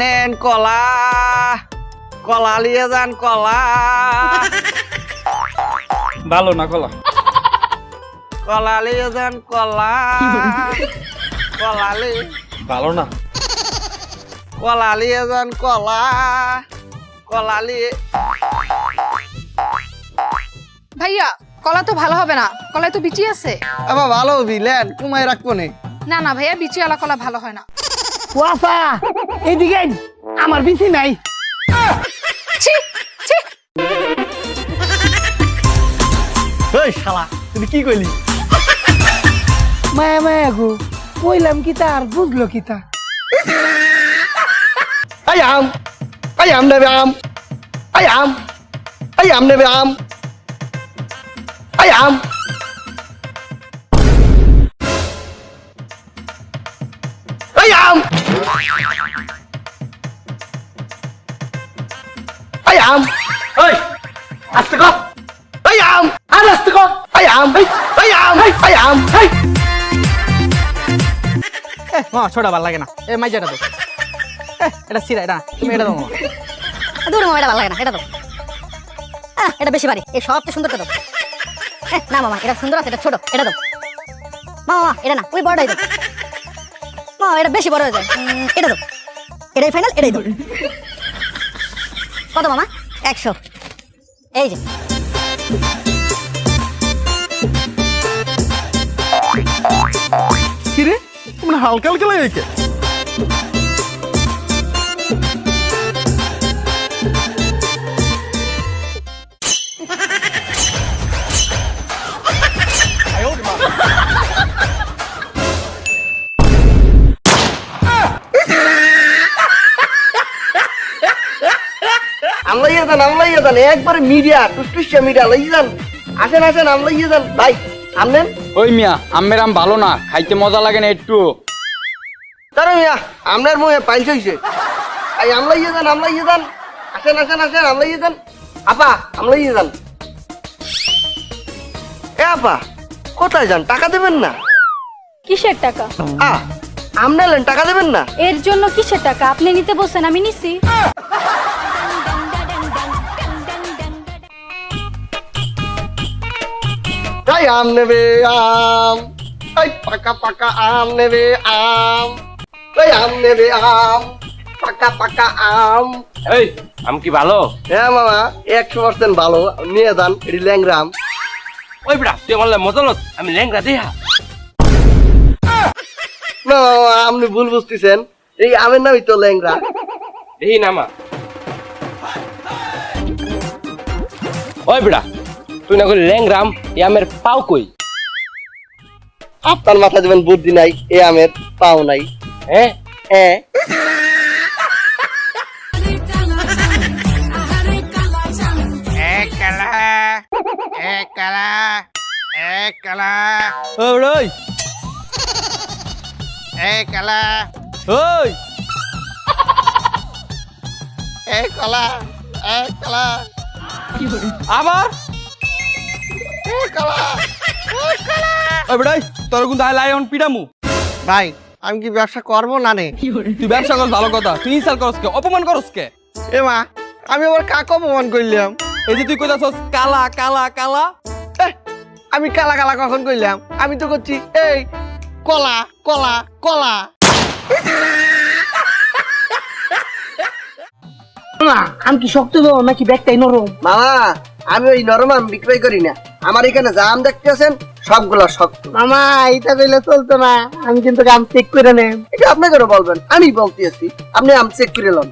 নেন কলা। কলা নিয়ে যান কলা। ভালো না কলা? কলা নিয়ে যান কলা। কলা ভালো না? কলা নিয়ে যান কলা। কলা নিয়ে ভাইয়া কলা তো ভালো হবে না। কলায় তো বিচি আছে। আবার ভালো বিলেন কুমাই রাখব নে। না না ভাইয়া বিচিওয়ালা কলা ভালো হয় না। ওয়াফা! এদিকে। আমার বিসি নাই। ছি ছি। ওই শালা তুই কি কইলি? মায়া মায়া গো কইলাম কি তার বুঝলো কি তা? আই আম আই আম নেবে আম আই আম আই আম নেবে আম আই আম। আই আম। আম। ওই আস্তে কর। আই আম। আর আস্তে কর। I am. I am. I am. I মামা ছোটা ভালো লাগে না। এ মাইজাটা তো এ, এটা সিরা এটা না। তুমি এটা দাও। দূর মামা এটা ভালো লাগে না। এটা দাও। আহ, এটা বেশি ভারী। এই সবচেয়ে সুন্দরটা দাও। না মামা এটা সুন্দর আছে এটা ছোট। এটা দাও। মামা এটা না ওই বড়টাই দাও মামা এটা বেশি বড় হয়ে যায়। এটা দাও। এটাই ফাইনাল এটাই দাও। কত মামা? একশো। এই যে। কিরে? মানে হালকা হালকা লাগে যান একবারে মিডিয়া টুসটুসিয়া মিডিয়া লই যান। আসেন আসেন আম ইয়ে যান। ভাই আমনেন ওই মিয়া আমের আম ভালো না খাইতে মজা লাগে না একটু। তারে মিয়া আমনার মুহে পাইল হইছে। এই আমলা ইয়ে যান আমলা ইয়ে যান। আসেন আসেন আসেন আমলা ইয়ে যান। আপা আমলা ইয়ে যান। এ আপা কোথায় যান? টাকা দেবেন না? কিসের টাকা? আ আমনালেন টাকা দেবেন না? এর জন্য কিসের টাকা? আপনি নিতে বসেন আমি নিছি। তাই আম নেবে আম। এই পাকা পাকা আম নেবে আম। এই আম নেবে আম। পাকা পাকা আম। এই আম কি ভালো? হ্যাঁ মামা একশো পার্সেন্ট ভালো। নিয়ে যান এটি ল্যাংরাম ওই বেটা তুই আমার মজা লত আমি ল্যাংরা দেহা। না আপনি ভুল বুঝতেছেন। এই আমের নামই তো ল্যাংরা এই নামা ওই বেটা তুই না করি ল্যাংরাম এই আমের পাও কই? আপনার মাথা যেমন বুদ্ধি নাই এ আমের পাও নাই। হ্যাঁ হ্যাঁ ওই এ কালা ওই এ কলা। এ কলা। আবার এ কলা ওই বেটাই তোর কিন্তু আই লাইন পিডামু। ভাই আমি কি ব্যবসা করব না নে? তুই ব্যবসা করস ভালো কথা। তুই ইনসাল করস কে? অপমান করস কে? এ মা আমি আবার কাকে অপমান করলাম? এই যে তুই কইতাছস কালা কালা কালা। আমি কালা কালা কখন কইলাম আমি তো করছি এই কলা কলা কলা। আমি কি শক্ত নাকি ব্যাগটাই নরম? মামা আমি ওই নরম আম বিক্রয় করি না। আমার এখানে যা আম দেখতেছেন সবগুলো শক্ত। মামা এটা কইলে চলতো না। আমি কিন্তু আম চেক করে নেম এটা আপনাকে বলবেন আমি বলতেছি আপনি আম চেক করে লন।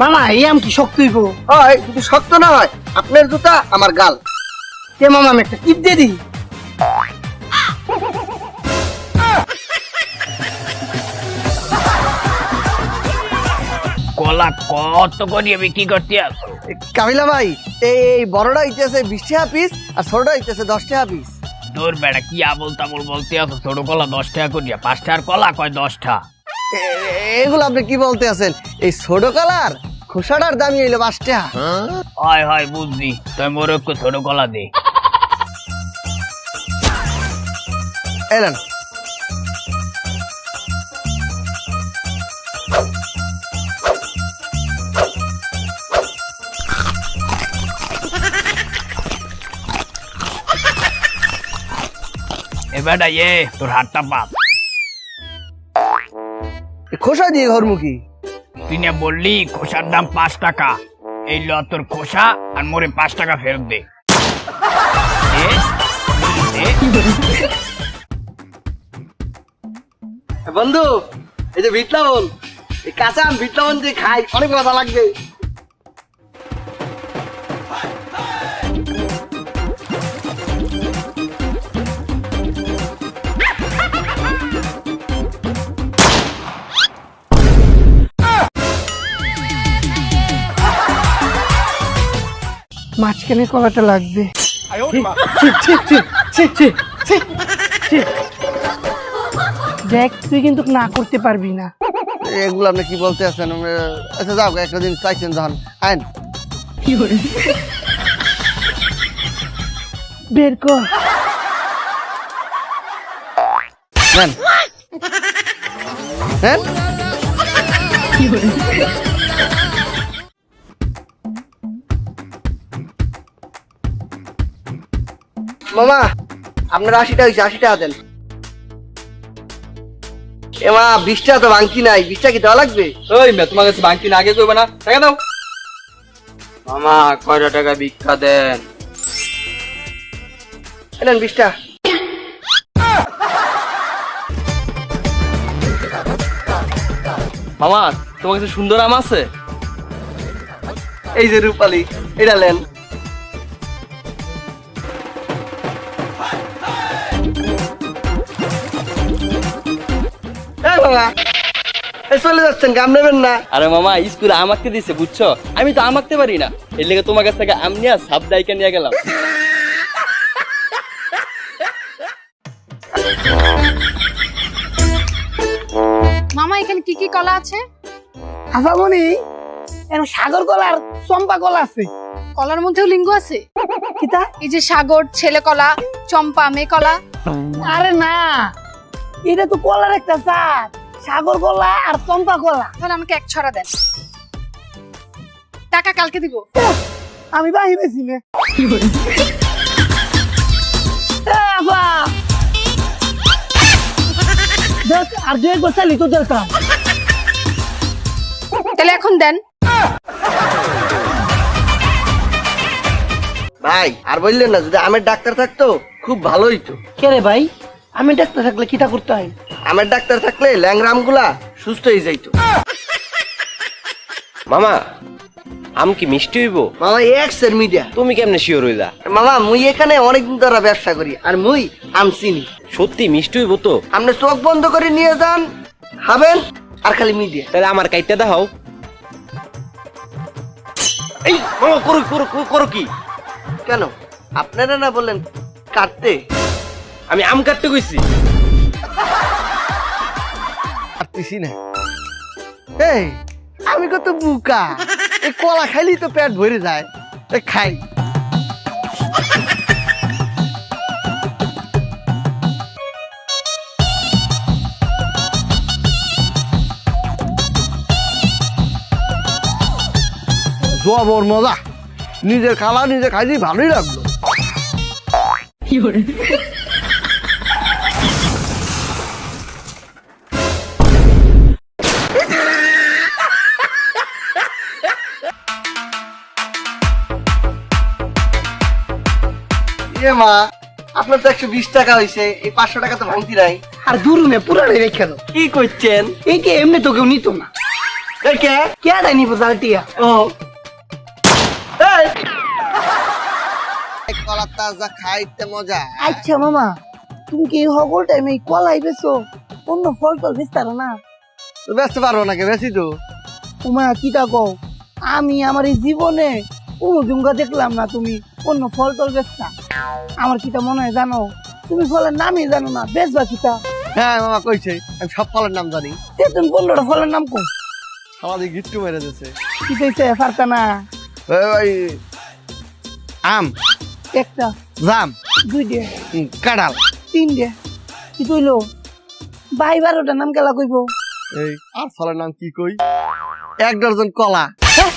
মামা এই আম কি শক্ত হইব? হয় কিন্তু শক্ত না হয় আপনার জুতা আমার গাল। কে মামা আমি একটা টিপ দিয়ে দিই? কলা কত করি বিক্রি করতে কামিলা ভাই এই বড়টা হইতেছে বিশ টাকা পিস আর ছোটটা হইতেছে দশ টাকা পিস তোর বেটা কি আবল তাবল বলতে আছো ছোট কলা দশ টাকা করিয়া পাঁচ টাকার কলা কয় দশটা এগুলো আপনি কি বলতে আছেন? এই ছোট কলার খোসাটার দামি হইল পাঁচ টাকা। হয় হয় বুঝলি তাই মোর একটু ছোট কলা দে। এলেন বেটা এ তোর হাতটা পাত খোসা দিয়ে ঘরমুখী তুই না বললি খোসার দাম পাঁচ টাকা। এই ল তোর খোসা আর মোরে পাঁচ টাকা ফেরত দে। বন্ধু এই যে বিট এই কাঁচা আম বিট লবণ দিয়ে খাই অনেক মজা লাগবে। মাঝখানে কলাটা লাগবে। দেখ তুই কিন্তু না করতে পারবি না। এগুলো আপনি কি বলতে আছেন? আচ্ছা যাও একটা দিন চাইছেন যখন আইন। বের কর। নেন। নেন। মামা আপনার আশিটা হয়েছে আশি টাকা দেন বিশ টাকা তো নাই বিশ টাকা কি দেওয়া লাগবে? ওই মে তোমার কাছে বাংকি না আগে কইবে না টাকা দাও। মামা কয়টা টাকা ভিক্ষা দেন? নেন বিশ টাকা মামা তোমার কাছে সুন্দর আম আছে? এই যে রূপালি এটা নেন। এই এই চলে যাচ্ছেন গাম নেবেন না। আরে মামা স্কুলে আম দিছে বুঝছ? আমি তো আম পারি না। এর লেগে তোমার কাছ থেকে আম নিয়ে সাপ দাইকে নিয়ে গেলাম। মামা এখানে কি কি কলা আছে? আসামনি এর সাগর কলা আর চম্পা কলা আছে। কলার মধ্যেও লিঙ্গ আছে? কিতা? এই যে সাগর ছেলে কলা চম্পা মেয়ে কলা। আরে না এটা তো কলার একটা জাত। সাগর কলা আর চম্পা কলা তাহলে আমাকে এক ছড়া দেন। টাকা কালকে দিব। আমি বাহি বেশি নে এ, আপা! দেখ, আর দু একবার চালি তো দেখতাম তাহলে এখন দেন। ভাই আর বললেন না যদি আমের ডাক্তার থাকতো খুব ভালোই তো কে রে ভাই? আমি ডাক্তার থাকলে কিটা করতে হয়? আমের ডাক্তার থাকলে ল্যাংরামগুলা সুস্থ হয়ে যাইতো। মামা আম কি মিষ্টি হইব? মামা এক্সের মিডিয়া তুমি কেমনে শিওর হইলা? মামা মুই এখানে অনেকদিন ধরে ব্যবসা করি আর মুই আম চিনি। সত্যি মিষ্টি হইব তো? আপনি চোখ বন্ধ করে নিয়ে যান খাবেন আর খালি মিডিয়া তাহলে আমার কাইটটা দেখাও। এই মামা করো করো করো- করো কি? কেন? আপনারা না বললেন কাটতে? আমি আম কাটতে কইছি। কাটতেছি না। এই আমি কত বুকা। এই কলা খাইলেই তো পেট ভরে যায়। খাই। জবর মজা। নিজের খালা নিজে খাইছি ভালোই লাগল। এ মা আপনার তো একশো বিশ টাকা হয়েছে এই পাঁচশো টাকা তো ভাঙতি নাই। আর দূরুমে পুরাটাই রেখে দাও। কি করছেন? এইটা এমনি তো কেউ নিত না। কে? কে দেয় নিবো জালটিয়া ও। এই! তাজা খাইতে মজা। আচ্ছা মামা তুমি কি হগল টাইমে কলাই বেছো অন্য ফল টল বেচতারো না? বেচতে পারব নাকি বেশি তো। তোমার কিটা কও? আমি আমার এই জীবনে কোনো জুঙ্গা দেখলাম না তুমি অন্য ফল টল বেচতা। আমার কিটা মনে হয় জানো? তুমি ফলের নামই জানো না বেচবা কিটা হ্যাঁ মামা কইছে আমি সব ফলের নাম জানি। তুমি পনেরোটা ফলের নাম কো? আমাদের গিট্টু মেরে দিচ্ছে কি কইছে পারতা না? ওই আম একটা জাম দুইটে হুম, কাঁঠাল। তিনটে কি কইলো? বাই বারোটা নাম গেলা কইবো? এই আর ফলের নাম কি কই? এক ডজন কলা। হ্যাঁ,